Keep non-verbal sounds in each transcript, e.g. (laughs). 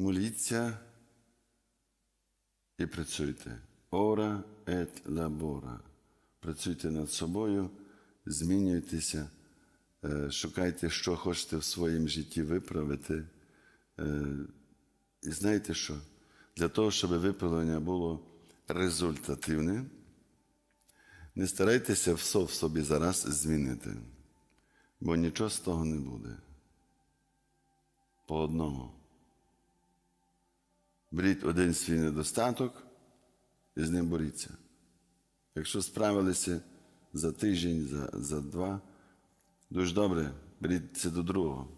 Моліться і працюйте. Ора et labora. Працюйте над собою, змінюйтеся, е, шукайте, що хочете в своєму житті виправити. Е, І знаєте що? Для того, щоб виправлення було результативне, не старайтеся все в собі зараз змінити, бо нічого з того не буде. По одному. Беріть один свій недостаток і з ним боріться. Якщо справилися за тиждень, за, за два, дуже добре, беріть це до другого.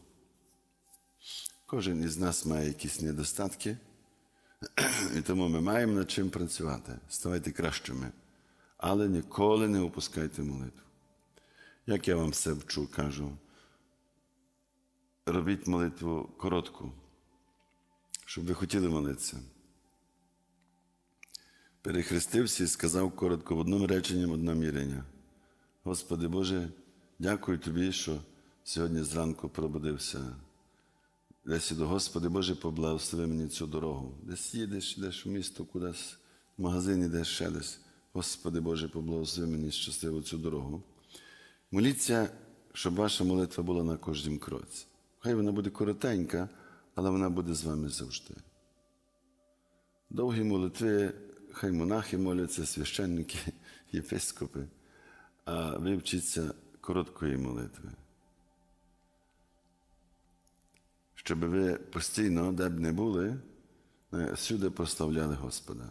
Кожен із нас має якісь недостатки, і тому ми маємо над чим працювати. Ставайте кращими. Але ніколи не опускайте молитву. Як я вам все вчу, кажу, робіть молитву коротку, щоб ви хотіли молитися. Перехрестився і сказав коротко в одному реченні, одне мірення. Господи Боже, дякую Тобі, що сьогодні зранку пробудився. Десь до Господи Боже, поблагослови мені цю дорогу. Десь їдеш, йдеш в місто, кудись, в магазин йдеш ще десь. Господи Боже, поблагослови мені щасливо цю дорогу. Моліться, щоб ваша молитва була на кожнім кроці. Хай вона буде коротенька, але вона буде з вами завжди. Довгі молитви, хай монахи моляться, священники, (laughs) єпископи, а ви вчіться короткої молитви. Щоб ви постійно, де б не були, е, всюди прославляли Господа.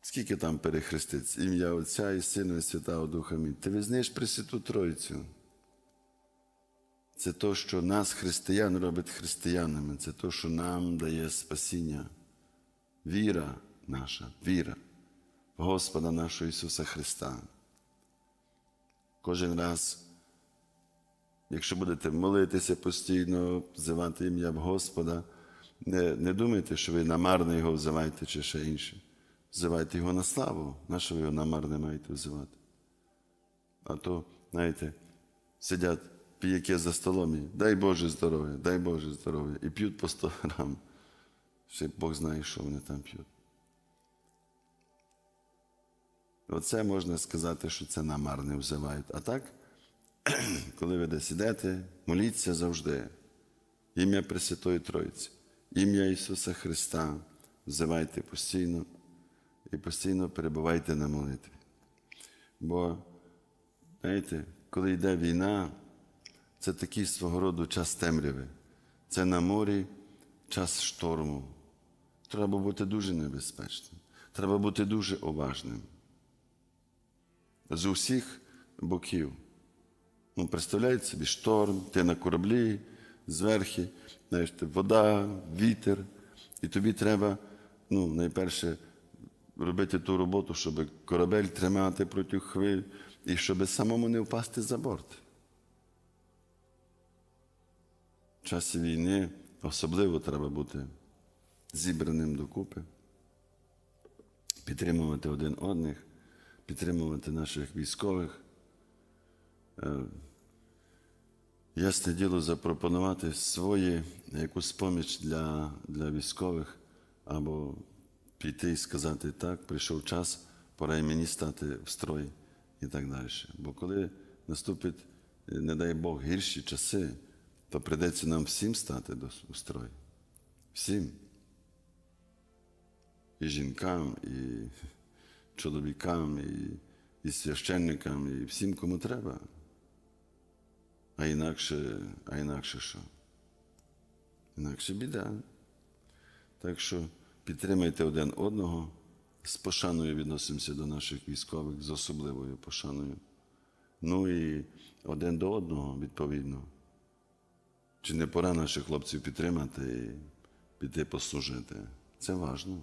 Скільки там перехреститься? Ім'я Отця і Сина і Святого Духа Мій. Ти визнаєш Пресвяту Тройцю. Це то, що нас, християн, робить християнами. Це то, що нам дає спасіння. Віра наша, віра в Господа нашого Ісуса Христа. Кожен раз, якщо будете молитися постійно, взивати ім'я Господа, не, не думайте, що ви намарно його взиваєте чи ще інше. Взивайте його на славу, на що ви його намарне маєте взивати. А то, знаєте, сидять піяки за столом дай Боже здоров'я, дай Боже здоров'я, і п'ють по 100 грам. Ще Бог знає, що вони там п'ють. Оце можна сказати, що це намарне взивають. А так, (clears throat) коли ви десь ідете, моліться завжди. Ім'я Пресвятої Троїці, ім'я Ісуса Христа, взивайте постійно і постійно перебувайте на молитві. Бо, знаєте, коли йде війна, це такий свого роду час темряви. Це на морі час шторму. Треба бути дуже небезпечним. Треба бути дуже уважним. З усіх боків. Ну, представляєте собі шторм, ти на кораблі, зверхи, знаєш, вода, вітер, і тобі треба, ну, найперше, робити ту роботу, щоб корабель тримати проти хвиль і щоб самому не впасти за борт. В часі війни особливо треба бути зібраним докупи, підтримувати один одних, підтримувати наших військових. Е, Ясне діло запропонувати свої якусь поміч для, для військових або піти і сказати так, прийшов час, пора й мені стати в строй і так далі. Бо коли наступить, не дай Бог, гірші часи, то прийдеться нам всім стати до у строй. Всім. І жінкам, і (laughs) чоловікам, і, і священникам, і всім, кому треба. А інакше, а інакше що? Інакше біда. Так що підтримайте один одного, з пошаною відносимося до наших військових, з особливою пошаною. Ну і один до одного, відповідно. Чи не пора наших хлопців підтримати і піти послужити? Це важливо.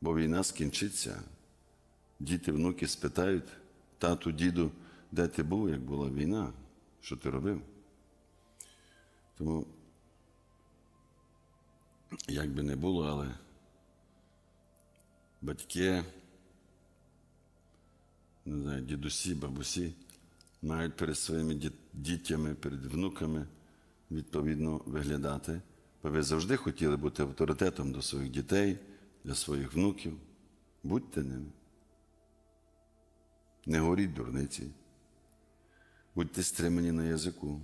Бо війна скінчиться. Діти, внуки спитають, тату, діду, де ти був, як була війна, що ти робив? Тому, як би не було, але батьки, не знаю, дідусі, бабусі мають перед своїми діт- дітями, перед внуками відповідно виглядати. Бо ви завжди хотіли бути авторитетом до своїх дітей, для своїх внуків. Будьте ними. Не горіть дурниці. Будьте стримані на язику.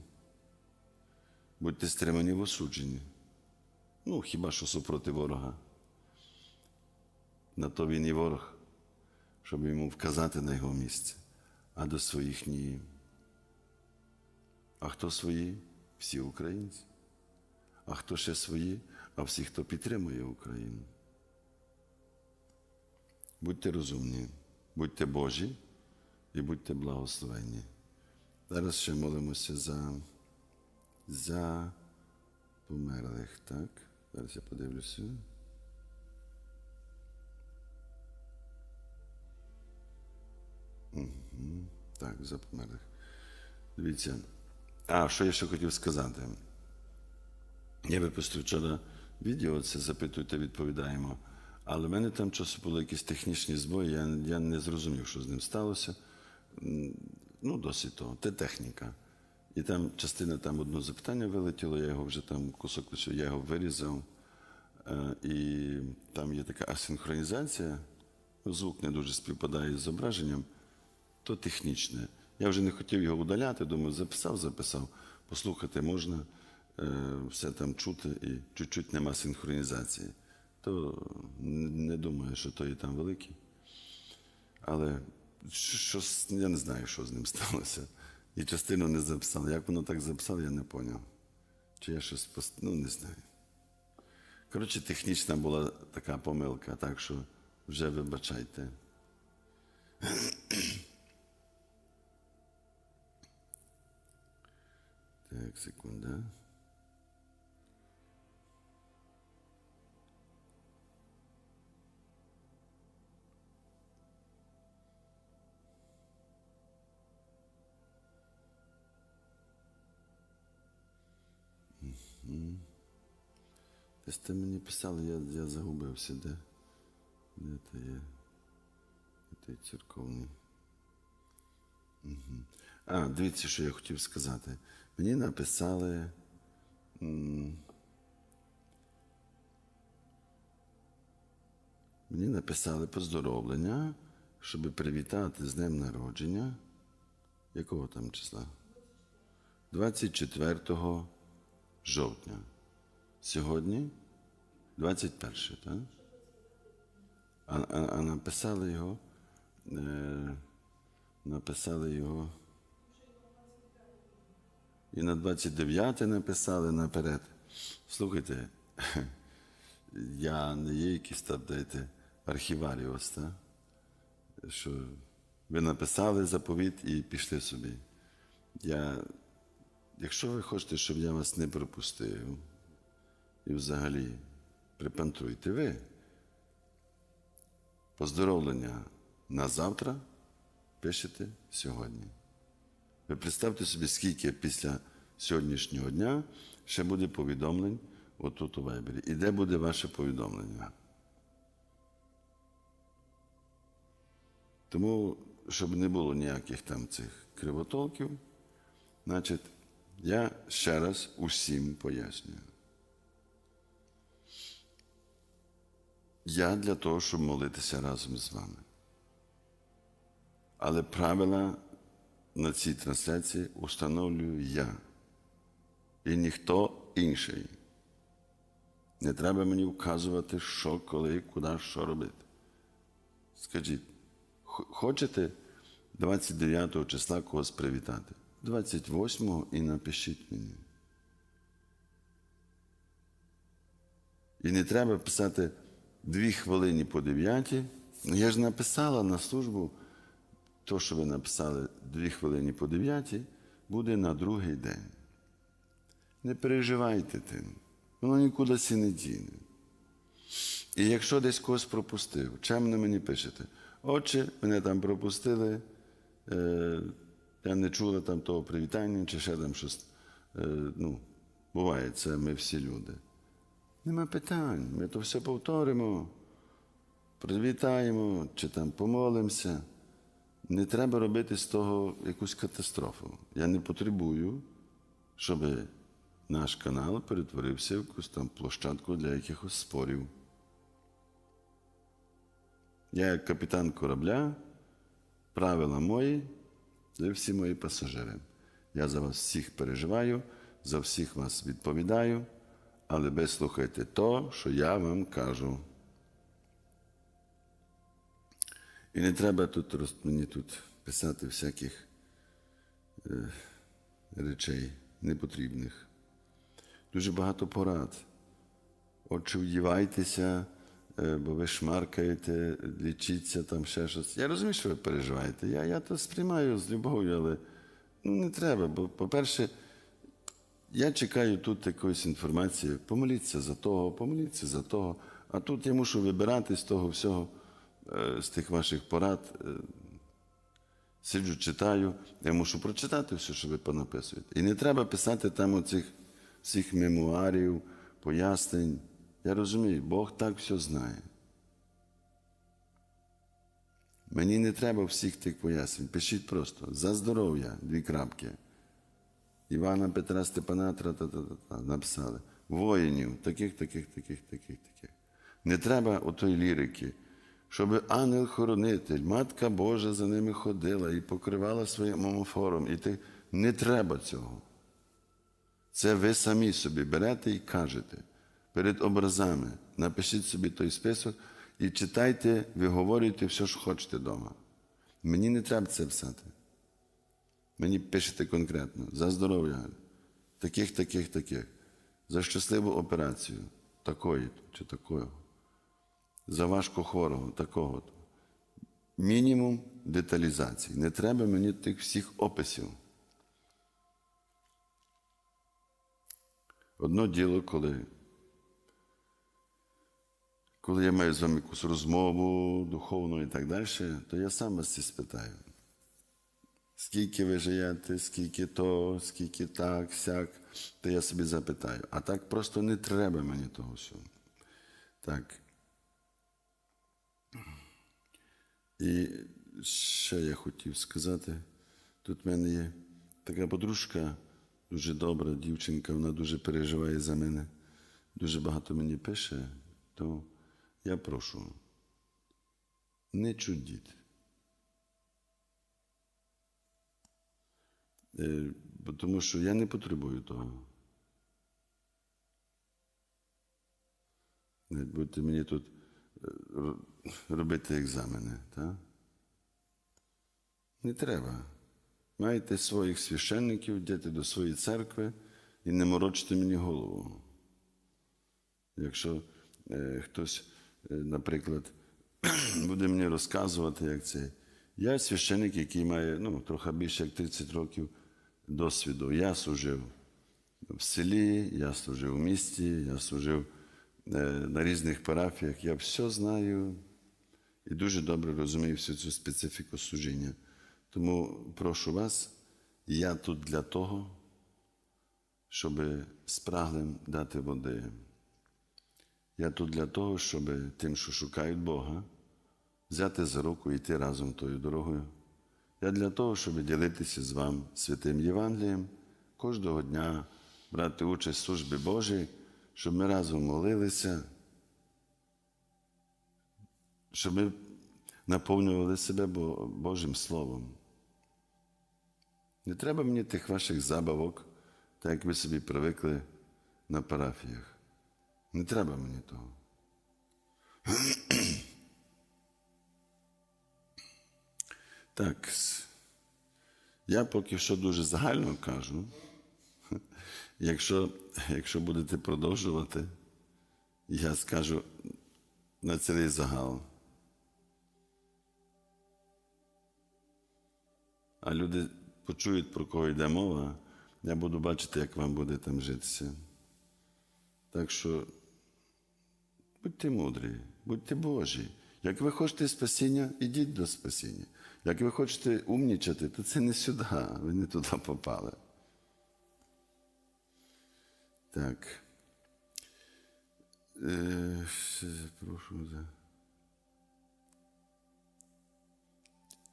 Будьте стримані в осудженні. Ну, хіба що супроти ворога. На то він і ворог, щоб йому вказати на його місце, а до своїх ні. А хто свої? Всі українці. А хто ще свої? А всі, хто підтримує Україну. Будьте розумні, будьте Божі і будьте благословенні. Зараз ще молимося за, за померлих, так? Зараз я подивлюся. Мгм. Так, за померлих. Дивіться. А, що я ще хотів сказати? Я випустив вчора відео, це запитуйте, відповідаємо. Але в мене там часу були якісь технічні збої, я, я не зрозумів, що з ним сталося. Ну, досить того. Це техніка. І там частина там одне запитання вилетіло, я його вже там кусок я його вирізав. Е, І там є така асинхронізація, звук не дуже співпадає з зображенням, то технічне. Я вже не хотів його удаляти, думаю, записав, записав. Послухати можна, е, все там чути і чуть-чуть нема синхронізації. То не думаю, що то і там великі. Але що, я не знаю, що з ним (laughs) сталося. І частину не записав. Як воно так записав, я не зрозумів. Чи я щось пост... ну не знаю. Коротше, технічна була така помилка, так що вже вибачайте. Так, секунда. Десь ти мені писали, я, я загубився, де, де це є. Де церковний. Мгм. А, дивіться, що я хотів сказати. Мені написали. Мені написали поздоровлення, щоб привітати з днем народження. Якого там числа? 24 жовтня. Сьогодні 21, так? А, а, а написали його. Е, написали його. І на 29 написали наперед. Слухайте, (laughs) я не є якийсь там, дайте, архіваріус, так? що ви написали заповіт і пішли собі. Я, якщо ви хочете, щоб я вас не пропустив, і взагалі припантруйте ви. Поздоровлення на завтра пишете сьогодні. Ви представте собі, скільки після сьогоднішнього дня ще буде повідомлень отут у Вайбері. І де буде ваше повідомлення? Тому, щоб не було ніяких там цих кривотолків, значить, я ще раз усім пояснюю. Я для того, щоб молитися разом з вами. Але правила на цій трансляції установлюю я і ніхто інший. Не треба мені вказувати, що, коли, куди, що робити. Скажіть, хочете 29 числа когось привітати? 28-го і напишіть мені. І не треба писати дві хвилини по дев'ятій. Ну, Я ж написала на службу, то, що ви написали дві хвилини по дев'ятій, буде на другий день. Не переживайте тим, воно нікуди сі не діне. І якщо десь когось пропустив, чим мені пишете? Отче, мене там пропустили, е, я не чула там того привітання, чи ще там щось. Е, ну, буває, це ми всі люди. Нема питань, ми то все повторимо, привітаємо чи там помолимося. Не треба робити з того якусь катастрофу. Я не потребую, щоб наш канал перетворився в якусь там площадку для якихось спорів. Я, як капітан корабля, правила мої, ви всі мої пасажири. Я за вас всіх переживаю, за всіх вас відповідаю, але ви слухайте то, що я вам кажу. І не треба тут роз- мені тут писати всяких е, речей непотрібних. Дуже багато порад. Отже, вдівайтеся, е, бо ви шмаркаєте, лічіться там ще щось. Я розумію, що ви переживаєте. Я, я то сприймаю з любов'ю, але ну, не треба. Бо, по-перше, я чекаю тут якоїсь інформації. Помоліться за того, помоліться за того. А тут я мушу вибирати з того всього, з тих ваших порад. Е, Сиджу, читаю, я мушу прочитати все, що ви понаписуєте. І не треба писати там оцих всіх мемуарів, пояснень. Я розумію, Бог так все знає. Мені не треба всіх тих пояснень. Пишіть просто за здоров'я, дві крапки. Івана Петра Степана та та та та написали. Воїнів, таких, таких, таких, таких, таких. Не треба отої лірики, щоб ангел-хоронитель, Матка Божа за ними ходила і покривала своїм омофором. І ти... Не треба цього. Це ви самі собі берете і кажете перед образами. Напишіть собі той список і читайте, виговорюйте все, що хочете вдома. Мені не треба це писати. Мені пишете конкретно за здоров'я, таких, таких, таких, за щасливу операцію, такої чи такого, за важко хворого, такого. Мінімум деталізації. Не треба мені тих всіх описів. Одно діло, коли, коли я маю з вами якусь розмову духовну і так далі, то я сам вас це спитаю. Скільки ви живете, скільки то, скільки так, сяк, то я собі запитаю. А так просто не треба мені того всього. Так. І ще я хотів сказати, тут в мене є така подружка, дуже добра дівчинка, вона дуже переживає за мене, дуже багато мені пише, то я прошу, не чудіть. Е, Тому що я не потребую того. Будете мені тут е, робити екзамени, так? Не треба. Маєте своїх священників, йдете до своєї церкви і не морочте мені голову. Якщо е, хтось, е, наприклад, (clears throat) буде мені розказувати, як це. Я священник, який має ну, трохи більше як 30 років досвіду. Я служив в селі, я служив в місті, я служив е, на різних парафіях. Я все знаю і дуже добре розумію всю цю специфіку служіння. Тому прошу вас, я тут для того, щоб спраглим дати води. Я тут для того, щоб тим, що шукають Бога, взяти за руку і йти разом тою дорогою. Я для того, щоб ділитися з вами святим Євангелієм, кожного дня брати участь в службі Божій, щоб ми разом молилися, щоб ми наповнювали себе Божим Словом. Не треба мені тих ваших забавок, так як ви собі привикли на парафіях. Не треба мені того. (clears throat) Так, я поки що дуже загально кажу. (laughs) Якщо, якщо будете продовжувати, я скажу на цілий загал. А люди почують, про кого йде мова, я буду бачити, як вам буде там житися. Так що будьте мудрі, будьте Божі. Як ви хочете спасіння, ідіть до спасіння. Як ви хочете умнічати, то це не сюди, ви не туди попали. Так. Е, прошу за.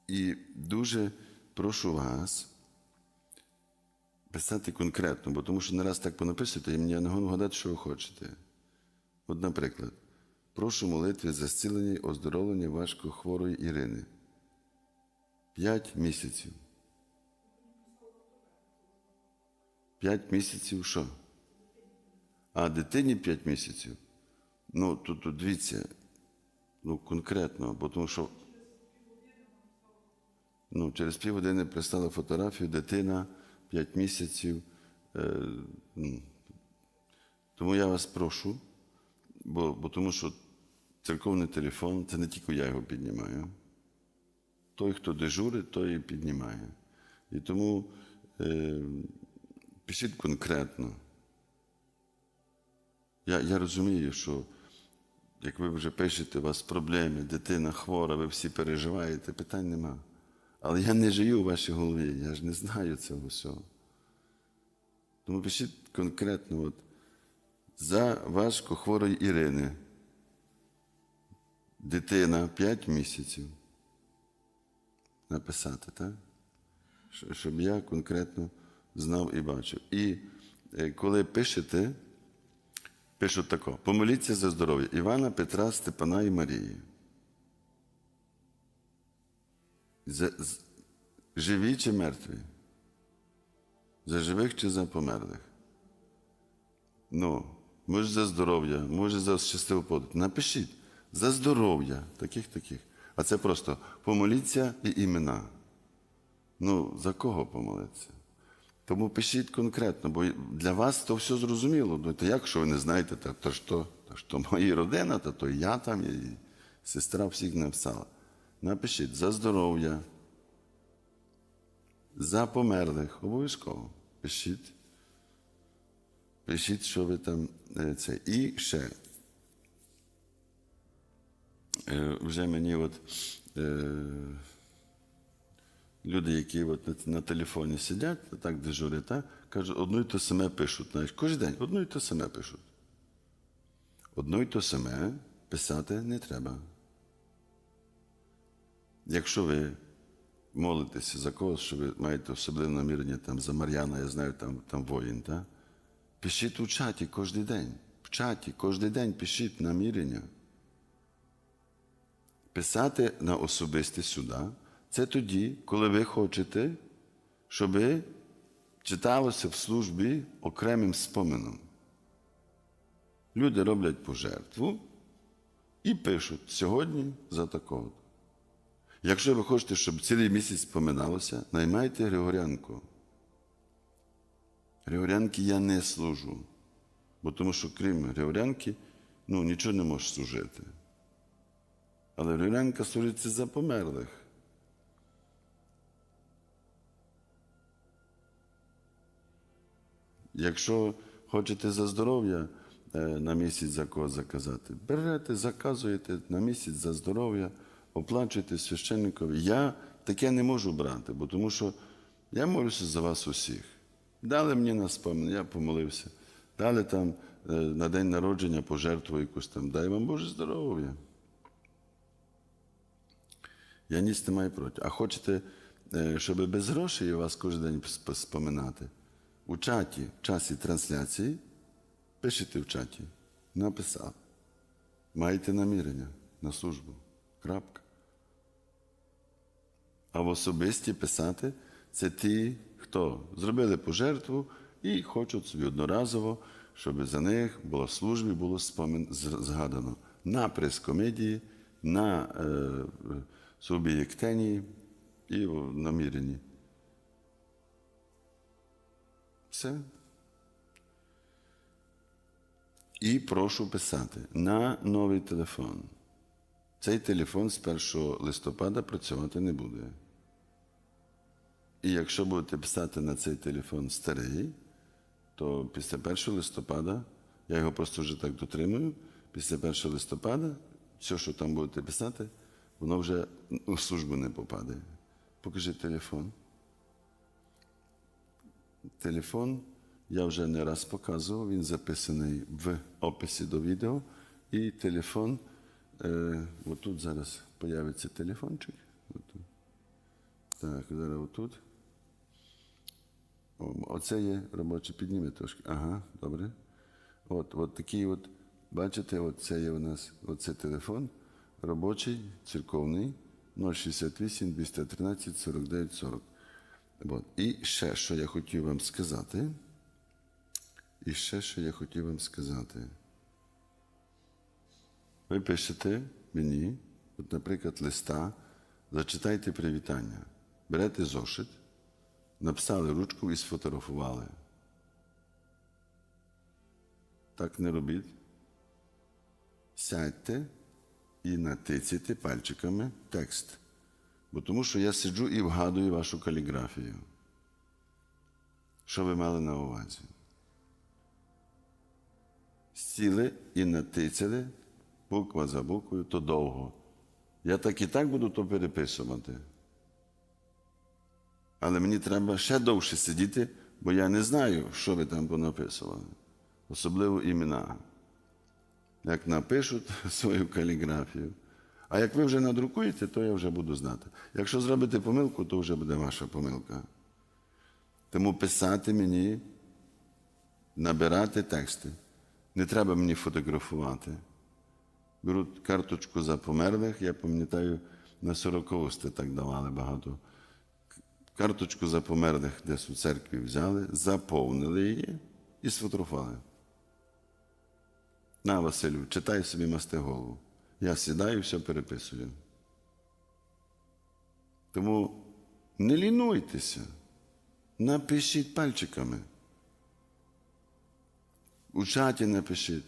І дуже прошу вас писати конкретно, бо тому що не раз так понаписуєте, і мені я не можу гадати, що ви хочете. От, наприклад, прошу молитви за зцілення і оздоровлення важко хворої Ірини. П'ять місяців. П'ять місяців що? А дитині п'ять місяців. Ну, тут, тут дивіться, ну, конкретно, бо тому що ну, через півгодини прислала фотографію, дитина 5 місяців. Е, м. тому я вас прошу, бо, бо тому що церковний телефон це не тільки я його піднімаю. Той, хто дежурить, той і піднімає. І тому е, пишіть конкретно. Я, я розумію, що як ви вже пишете, у вас проблеми, дитина хвора, ви всі переживаєте, питань нема. Але я не живу у вашій голові, я ж не знаю цього всього. Тому пишіть конкретно от, за важко хворої Ірини. Дитина 5 місяців. Написати, так? Щоб я конкретно знав і бачив. І е, коли пишете, пишуть тако: помоліться за здоров'я Івана, Петра, Степана і Марії. За, з- живі чи мертві? За живих чи за померлих? Ну, може за здоров'я, може за щасливу подорож. Напишіть за здоров'я, таких таких. А це просто помоліться і імена. Ну, за кого помолитися? Тому пишіть конкретно, бо для вас то все зрозуміло. Ну, то як, що ви не знаєте, то, то, що, то що моя родина, то, то я там, і сестра всіх написала. Напишіть за здоров'я, за померлих, обов'язково. Пишіть. Пишіть, що ви там е, це. І ще. Е, Вже мені от е, люди, які от на, на телефоні сидять, так дежурять, так, кажуть, одно й то саме пишуть. Знаєш, кожен день одно й то саме пишуть. Одно й то саме писати не треба. Якщо ви молитеся за когось, що ви маєте особливе намірення там, за Мар'яна, я знаю, там, там воїн, так? пишіть у чаті кожен день. В чаті кожен день пишіть намірення. Писати на особисті сюди це тоді, коли ви хочете, щоб читалося в службі окремим спомином. Люди роблять пожертву і пишуть сьогодні за такого. Якщо ви хочете, щоб цілий місяць споминалося, наймайте Григорянку. Григорянки я не служу, бо тому що крім Григорянки, ну, нічого не можеш служити. Але Григорянка служиться за померлих. Якщо хочете за здоров'я е, на місяць за кого заказати, берете, заказуєте на місяць за здоров'я, оплачуєте священникові. Я таке не можу брати, бо тому що я молюся за вас усіх. Дали мені на спомин, я помолився. Дали там е, на день народження пожертву якусь там. Дай вам Боже здоров'я. Я ніс не маю проти. А хочете, е, щоб без грошей вас кожен день споминати? У чаті, в часі трансляції, пишете в чаті, написав. Маєте намірення на службу. Крапка. А в особисті писати це ті, хто зробили пожертву і хочуть собі одноразово, щоб за них було службі, було спомин з- згадано на прес-комедії, на е, суб'єктенії і наміренні. Все. І прошу писати на новий телефон. Цей телефон з 1 листопада працювати не буде. І якщо будете писати на цей телефон старий, то після 1 листопада, я його просто вже так дотримую, після 1 листопада, все, що там будете писати, воно вже у службу не попаде. Покажи телефон. Телефон я вже не раз показував, він записаний в описі до відео. І телефон, е, отут зараз появиться телефончик. Отут. Так, зараз отут. Оце є робоче, підніме трошки. Ага, добре. От, от такий от, бачите, от це є у нас оце телефон робочий, церковний 068 213 49 40. От. І ще, що я хотів вам сказати. І ще, що я хотів вам сказати. Ви пишете мені, от, наприклад, листа, зачитайте привітання. Берете зошит, написали ручку і сфотографували. Так не робіть. Сядьте і натицяйте пальчиками текст. Бо тому що я сиджу і вгадую вашу каліграфію. Що ви мали на увазі? Сіли і натицяли буква за буквою, то довго. Я так і так буду то переписувати. Але мені треба ще довше сидіти, бо я не знаю, що ви там понаписували. Особливо імена. Як напишуть (laughs) свою каліграфію. А як ви вже надрукуєте, то я вже буду знати. Якщо зробите помилку, то вже буде ваша помилка. Тому писати мені, набирати тексти. Не треба мені фотографувати. Беруть карточку за померлих, я пам'ятаю, на Сорокоусти так давали багато. Карточку за померлих десь у церкві взяли, заповнили її і сфотографували. На, Василю, читай собі масти голову. Я сідаю, і все переписую. Тому не лінуйтеся, напишіть пальчиками. У чаті напишіть.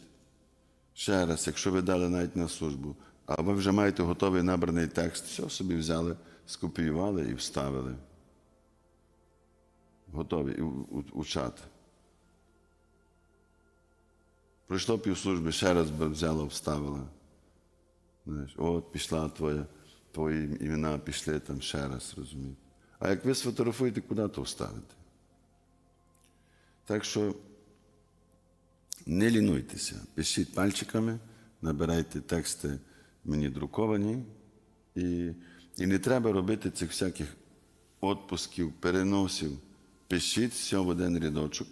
Ще раз, якщо ви дали навіть на службу, а ви вже маєте готовий набраний текст, все собі взяли, скопіювали і вставили. Готові у, чат. Пройшло півслужби, ще раз би взяла, вставила. Знаєш, от пішла твоя, твої імена пішли там ще раз, розумієте. А як ви сфотографуєте, куди то вставите? Так що не лінуйтеся, пишіть пальчиками, набирайте тексти мені друковані, і, і не треба робити цих всяких відпусків, переносів. Пишіть все в один рядочок.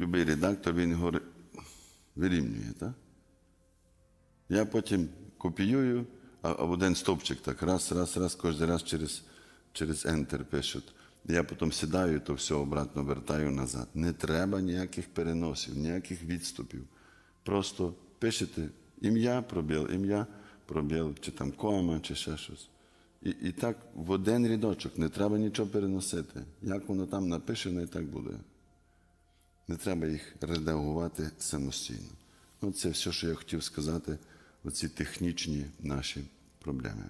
Любий редактор він його вирівнює. Так? Я потім копіюю, а, в один стовпчик так раз, раз, раз, кожен раз через, через Enter пишуть. Я потім сідаю, то все обратно вертаю назад. Не треба ніяких переносів, ніяких відступів. Просто пишете ім'я, пробіл, ім'я, пробіл, чи там кома, чи ще щось. І, і так в один рядочок, не треба нічого переносити. Як воно там напишено, і так буде. Не треба їх редагувати самостійно. Ну, це все, що я хотів сказати, оці технічні наші проблеми.